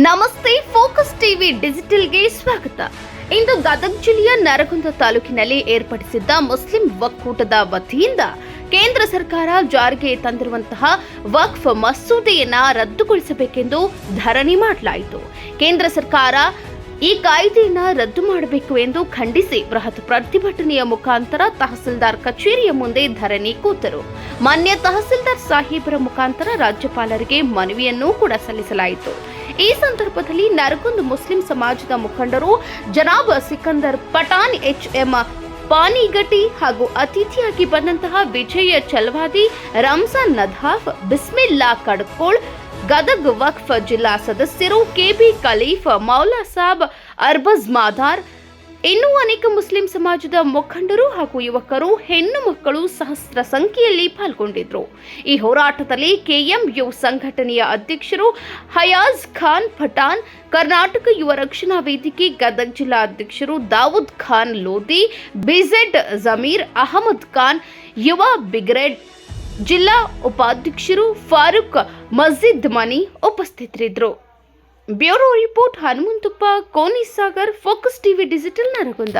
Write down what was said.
ನಮಸ್ತೆ, focus TV ಡಿಜಿಟಲ್ಗೆ ಸ್ವಾಗತ. ಇಂದು ಗದಗ ಜಿಲ್ಲೆಯ ನರಗುಂದ ತಾಲೂಕಿನಲ್ಲಿ ಏರ್ಪಡಿಸಿದ್ದ ಮುಸ್ಲಿಂ ಒಕ್ಕೂಟದ ವತಿಯಿಂದ ಕೇಂದ್ರ ಸರ್ಕಾರ ಜಾರಿಗೆ ತಂದಿರುವಂತಹ ವಕ್ಫ್ ಮಸೂದೆಯನ್ನ ರದ್ದುಗೊಳಿಸಬೇಕೆಂದು ಧರಣಿ ಮಾಡಲಾಯಿತು. ಕೇಂದ್ರ ಸರ್ಕಾರ ಈ ಕಾಯ್ದೆಯನ್ನ ರದ್ದು ಮಾಡಬೇಕು ಎಂದು ಖಂಡಿಸಿ ಬೃಹತ್ ಪ್ರತಿಭಟನೆಯ ಮುಖಾಂತರ ತಹಸೀಲ್ದಾರ್ ಕಚೇರಿಯ ಮುಂದೆ ಧರಣಿ ಕೂತರು. ಮಾನ್ಯ ತಹಸೀಲ್ದಾರ್ ಸಾಹೇಬರ ಮುಖಾಂತರ ರಾಜ್ಯಪಾಲರಿಗೆ ಮನವಿಯನ್ನು ಕೂಡ ಸಲ್ಲಿಸಲಾಯಿತು. ಈ ಸಂದರ್ಭದಲ್ಲಿ ನರಗುಂದ್ ಮುಸ್ಲಿಂ ಸಮಾಜದ ಮುಖಂಡರು ಜನಾಬ್ ಸಿಕಂದರ್ ಪಠಾಣ್ ಎಚ್ ಎಂ ಪಾನಿಗಟಿ ಹಾಗೂ ಅತಿಥಿಯಾಗಿ ಬಂದಂತಹ ವಿಜಯ ಚಲವಾದಿ, ರಂಜಾನ್ ನಧಾಫ್ ಬಿಸ್ಮಿಲ್ಲಾ ಕಡ್ಕೋಳ್, ಗದಗ್ ವಕ್ಫ್ ಜಿಲ್ಲಾ ಸದಸ್ಯರು, ಕೆಬಿ ಖಲೀಫ್, ಮೌಲಾ ಸಾಬ್, ಅರ್ಬಜ್ ಮಾದಾರ್ ಇನ್ನೂ ಅನೇಕ ಮುಸ್ಲಿಂ ಸಮಾಜದ ಮುಖಂಡರು ಹಾಗೂ ಯುವಕರು, ಹೆಣ್ಣು ಮಕ್ಕಳು ಸಹಸ್ರ ಸಂಖ್ಯೆಯಲ್ಲಿ ಪಾಲ್ಗೊಂಡಿದ್ರು. ಈ ಹೋರಾಟದಲ್ಲಿ ಕೆಎಂಯು ಸಂಘಟನೆಯ ಅಧ್ಯಕ್ಷರು ಹಯಾಜ್ ಖಾನ್ ಪಠಾನ್, ಕರ್ನಾಟಕ ಯುವ ರಕ್ಷಣಾ ವೇದಿಕೆ ಗದಗ್ ಜಿಲ್ಲಾ ಅಧ್ಯಕ್ಷರು ದಾವೂದ್ ಖಾನ್ ಲೋಧಿ ಬಿಜೆಡ್ ಜಮೀರ್ ಅಹಮದ್ ಖಾನ್, ಯುವ ಬಿಗ್ರೆಡ್ ಜಿಲ್ಲಾ ಉಪಾಧ್ಯಕ್ಷರು ಫಾರೂಕ್ ಮಸ್ಜಿದ್ ಮನಿ ಉಪಸ್ಥಿತರಿದ್ದರು. Bureau report Hanumanthappa Koni Sagar focus TV digital Naragund.